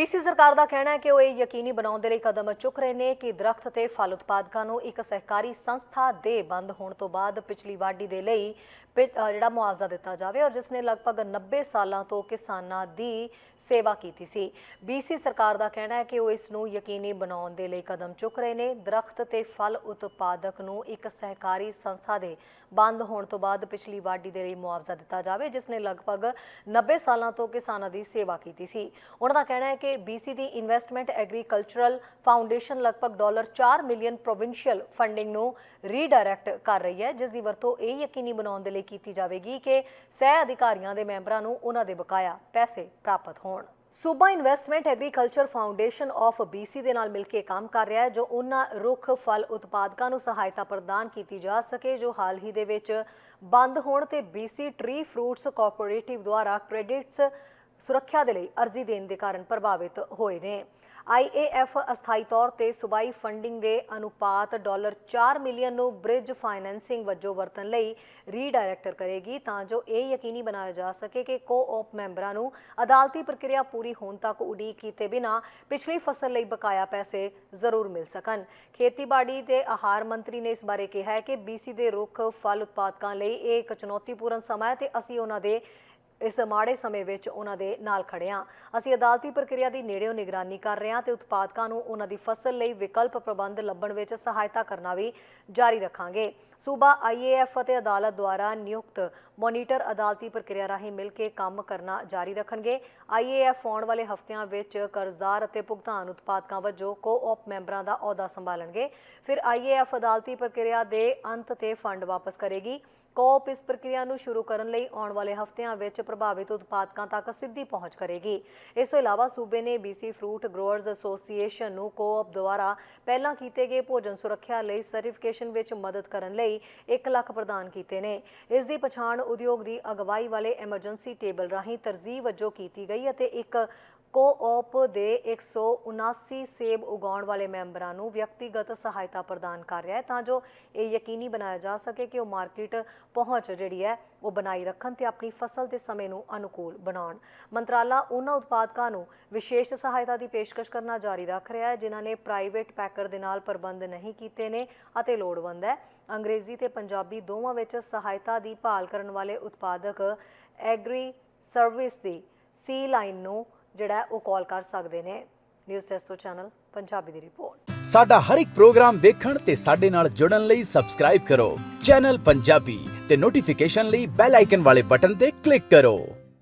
BC ਸਰਕਾਰ ਦਾ ਕਹਿਣਾ ਹੈ ਕਿ ਉਹ ਇਹ ਯਕੀਨੀ ਬਣਾਉਣ ਦੇ ਲਈ ਕਦਮ ਚੁੱਕ ਰਹੇ ਨੇ ਕਿ ਦਰਖਤ ਤੇ ਫਲ ਉਤਪਾਦਕਾਂ ਨੂੰ ਇੱਕ ਸਹਿਕਾਰੀ ਸੰਸਥਾ ਦੇ ਬੰਦ ਹੋਣ ਤੋਂ ਬਾਅਦ ਪਿਛਲੀ ਵਾਢੀ ਦੇ ਲਈ ਪਿ- ਜਿਹੜਾ ਮੁਆਵਜ਼ਾ ਦਿੱਤਾ ਜਾਵੇ ਔਰ ਜਿਸ ਨੇ ਲਗਭਗ 90 ਸਾਲਾਂ ਤੋਂ ਕਿਸਾਨਾਂ ਦੀ ਸੇਵਾ ਕੀਤੀ ਸੀ। ਬੀਸੀ ਸਰਕਾਰ ਦਾ ਕਹਿਣਾ ਹੈ ਕਿ ਉਹ ਇਸ ਨੂੰ ਯਕੀਨੀ ਬਣਾਉਣ ਦੇ ਲਈ ਕਦਮ ਚੁੱਕ ਰਹੇ ਨੇ। ਦਰਖਤ ਤੇ ਫਲ ਉਤਪਾਦਕ ਨੂੰ ਇੱਕ ਸਹਿਕਾਰੀ ਸੰਸਥਾ ਦੇ ਬੰਦ ਹੋਣ ਤੋਂ ਬਾਅਦ ਪਿਛਲੀ ਵਾਢੀ ਦੇ ਲਈ ਮੁਆਵਜ਼ਾ ਦਿੱਤਾ ਜਾਵੇ ਜਿਸ ਨੇ ਲਗਭਗ 90 ਸਾਲਾਂ ਤੋਂ ਕਿਸਾਨਾਂ ਦੀ ਸੇਵਾ ਕੀਤੀ ਸੀ। ਉਹਨਾਂ ਦਾ ਕਹਿਣਾ ਹੈ ਕਿ BC ਦੀ ਇਨਵੈਸਟਮੈਂਟ ਐਗਰੀਕਲਚਰਲ ਫਾਊਂਡੇਸ਼ਨ ਲਗਭਗ ਡਾਲਰ 4 ਮਿਲੀਅਨ ਪ੍ਰੋਵਿੰਸ਼ੀਅਲ ਫੰਡਿੰਗ ਨੂੰ ਰੀਡਾਇਰੈਕਟ ਕਰ ਰਹੀ ਹੈ। ਜਿਸ ਦੀ ਵਰਤੋਂ ਇਹ ਯਕੀਨੀ ਬਣਾਉਣ ਦੇ ਲਈ ਕੀਤੀ ਜਾਵੇਗੀ ਕਿ ਸਹਿ ਅਧਿਕਾਰੀਆਂ ਦੇ ਮੈਂਬਰਾਂ ਨੂੰ ਉਹਨਾਂ ਦੇ ਬਕਾਇਆ ਪੈਸੇ ਪ੍ਰਾਪਤ ਹੋਣ। ਸੂਬਾ investment agriculture foundation of BC ਦੇ ਨਾਲ ਮਿਲ ਕੇ ਕੰਮ ਕਰ ਰਿਹਾ ਹੈ, ਜੋ ਉਹਨਾਂ ਰੁੱਖ, ਫਲ ਉਤਪਾਦਕਾਂ ਨੂੰ ਸਹਾਇਤਾ ਪ੍ਰਦਾਨ ਕੀਤੀ ਜਾ ਸਕੇ, ਜੋ ਹਾਲ ਹੀ ਦੇ ਵਿੱਚ ਬੰਦ ਹੋਣ ਤੇ BC ਟ੍ਰੀ ਫਰੂਟਸ ਕੋਆਪਰੇਟਿਵ ਦੁਆਰਾ ਕ੍ਰੈਡਿਟਸ ਸੁਰੱਖਿਆ ਦੇ ਲਈ ਅਰਜ਼ੀ ਦੇਣ ਦੇ ਕਾਰਨ ਪ੍ਰਭਾਵਿਤ ਹੋਏ ਨੇ। IAF ਅਸਥਾਈ ਤੌਰ ਤੇ ਸੁਬਾਈ ਫੰਡਿੰਗ ਦੇ ਅਨੁਪਾਤ ਡਾਲਰ 4 ਮਿਲੀਅਨ ਨੂੰ ਬ੍ਰਿਜ ਫਾਈਨੈਂਸਿੰਗ ਵਜੋਂ ਵਰਤਣ ਲਈ ਰੀਡਾਇਰੈਕਟਰ ਕਰੇਗੀ ਤਾਂ ਜੋ ਇਹ ਯਕੀਨੀ ਬਣਾਇਆ ਜਾ ਸਕੇ ਕਿ ਕੋ-op ਮੈਂਬਰਾਂ ਨੂੰ ਅਦਾਲਤੀ ਪ੍ਰਕਿਰਿਆ ਪੂਰੀ ਹੋਣ ਤੱਕ ਉਡੀਕ ਕੀਤੇ ਬਿਨਾ ਪਿਛਲੀ ਫਸਲ ਲਈ ਬਕਾਇਆ ਪੈਸੇ ਜ਼ਰੂਰ ਮਿਲ ਸਕਣ। ਖੇਤੀਬਾੜੀ ਤੇ ਆਹਾਰ ਮੰਤਰੀ ਨੇ ਇਸ ਬਾਰੇ ਕਿਹਾ ਹੈ ਕਿ BC ਦੇ ਰੁੱਖ ਫਲ ਉਤਪਾਦਕਾਂ ਲਈ ਇਹ ਇੱਕ ਚੁਣੌਤੀਪੂਰਨ ਸਮਾਂ ਹੈ ਤੇ ਅਸੀਂ ਉਹਨਾਂ ਦੇ ਇਸ ਮਾੜੇ ਸਮੇਂ ਵਿੱਚ ਉਹਨਾਂ ਦੇ ਨਾਲ ਖੜੇ ਹਾਂ। ਅਸੀਂ ਅਦਾਲਤੀ ਪ੍ਰਕਿਰਿਆ ਦੀ ਨੇੜਿਓਂ ਨਿਗਰਾਨੀ ਕਰ ਰਹੇ ਹਾਂ ਤੇ ਉਤਪਾਦਕਾਂ ਨੂੰ ਉਹਨਾਂ ਦੀ ਫਸਲ ਲਈ ਵਿਕਲਪ ਪ੍ਰਬੰਧ ਲੱਭਣ ਵਿੱਚ ਸਹਾਇਤਾ ਕਰਨਾ ਵੀ ਜਾਰੀ ਰੱਖਾਂਗੇ। ਸੂਬਾ ਆਈਏਐਫ ਅਤੇ ਅਦਾਲਤ ਦੁਆਰਾ ਨਿਯੁਕਤ ਮੋਨੀਟਰ ਅਦਾਲਤੀ ਪ੍ਰਕਿਰਿਆ ਰਾਹੀਂ ਮਿਲ ਕੇ ਕੰਮ ਕਰਨਾ ਜਾਰੀ ਰੱਖਣਗੇ। ਆਈਏਐਫ ਆਉਣ ਵਾਲੇ ਹਫ਼ਤਿਆਂ ਵਿੱਚ ਕਰਜ਼ਦਾਰ ਅਤੇ ਭੁਗਤਾਨ ਉਤਪਾਦਕਾਂ ਵਜੋਂ ਕੋ-op ਮੈਂਬਰਾਂ ਦਾ ਅਹੁਦਾ ਸੰਭਾਲਣਗੇ। ਫਿਰ ਆਈਏਐਫ ਅਦਾਲਤੀ ਪ੍ਰਕਿਰਿਆ ਦੇ ਅੰਤ ਤੇ ਫੰਡ ਵਾਪਸ ਕਰੇਗੀ। ਕੋਪ ਇਸ ਪ੍ਰਕਿਰਿਆ ਨੂੰ ਸ਼ੁਰੂ ਕਰਨ ਲਈ ਆਉਣ ਵਾਲੇ ਹਫ਼ਤਿਆਂ ਵਿੱਚ ਪ੍ਰਭਾਵਿਤ ਉਤਪਾਦਕਾਂ ਤੱਕ ਸਿੱਧੀ ਪਹੁੰਚ ਕਰੇਗੀ। ਇਸ ਤੋਂ ਇਲਾਵਾ ਸੂਬੇ ਨੇ BC ਫਰੂਟ ਗਰੋਅਰਜ਼ ਐਸੋਸੀਏਸ਼ਨ ਨੂੰ ਕੋਪ ਦੁਆਰਾ ਪਹਿਲਾਂ ਕੀਤੇ ਗਏ ਭੋਜਨ ਸੁਰੱਖਿਆ ਲਈ ਸਰਟੀਫਿਕੇਸ਼ਨ ਵਿੱਚ ਮਦਦ ਕਰਨ ਲਈ 1 ਲੱਖ ਪ੍ਰਦਾਨ ਕੀਤੇ ਨੇ। ਇਸ ਦੀ ਪਛਾਣ ਉਦਯੋਗ ਦੀ ਅਗਵਾਈ ਵਾਲੇ ਐਮਰਜੈਂਸੀ ਟੇਬਲ ਰਾਹੀਂ ਤਰਜੀਹ ਵਜੋਂ ਕੀਤੀ ਗਈ ਅਤੇ ਇੱਕ ਕੋ-op ਦੇ 179 ਸੇਬ ਉਗਾਉਣ ਵਾਲੇ ਮੈਂਬਰਾਂ ਨੂੰ ਵਿਅਕਤੀਗਤ ਸਹਾਇਤਾ ਪ੍ਰਦਾਨ ਕਰ ਰਿਹਾ ਹੈ ਤਾਂ ਜੋ ਇਹ ਯਕੀਨੀ ਬਣਾਇਆ ਜਾ ਸਕੇ ਕਿ ਉਹ ਮਾਰਕੀਟ ਪਹੁੰਚ ਜਿਹੜੀ ਹੈ, ਉਹ ਬਣਾਈ ਰੱਖਣ ਤੇ ਆਪਣੀ ਫਸਲ ਦੇ ਸਮੇਂ ਨੂੰ ਅਨੁਕੂਲ ਬਣਾਉਣ। ਮੰਤਰਾਲਾ ਉਹਨਾਂ ਉਤਪਾਦਕਾਂ ਨੂੰ ਵਿਸ਼ੇਸ਼ ਸਹਾਇਤਾ ਦੀ ਪੇਸ਼ਕਸ਼ ਕਰਨਾ ਜਾਰੀ ਰੱਖ ਰਿਹਾ ਹੈ, ਜਿਨ੍ਹਾਂ ਨੇ ਪ੍ਰਾਈਵੇਟ ਪੈਕਰ ਦੇ ਨਾਲ ਪ੍ਰਬੰਧ ਨਹੀਂ ਕੀਤੇ ਨੇ ਅਤੇ ਲੋੜਵੰਦ ਹੈ। ਅੰਗਰੇਜ਼ੀ ਤੇ ਪੰਜਾਬੀ ਦੋਵਾਂ ਵਿੱਚ ਸਹਾਇਤਾ ਦੀ ਭਾਲ ਕਰਨ ਵਾਲੇ ਉਤਪਾਦਕ ਐਗਰੀ ਸਰਵਿਸ ਦੀ ਸੀ ਲਾਈਨ ਨੂੰ ਜਿਹੜਾ ਉਹ ਕਾਲ ਕਰ ਸਕਦੇ ਨੇ ਨਿਊਜ਼ ਡੈਸਕ ਤੋਂ ਚੈਨਲ ਪੰਜਾਬੀ ਦੀ ਰਿਪੋਰਟ ਸਾਡਾ ਹਰ ਇੱਕ ਪ੍ਰੋਗਰਾਮ ਦੇਖਣ ਤੇ ਸਾਡੇ ਨਾਲ ਜੁੜਨ ਲਈ ਸਬਸਕ੍ਰਾਈਬ ਕਰੋ। ਚੈਨਲ ਪੰਜਾਬੀ ਤੇ ਨੋਟੀਫਿਕੇਸ਼ਨ ਲਈ ਬੈਲ ਆਈਕਨ ਵਾਲੇ ਬਟਨ ਤੇ ਕਲਿੱਕ ਕਰੋ।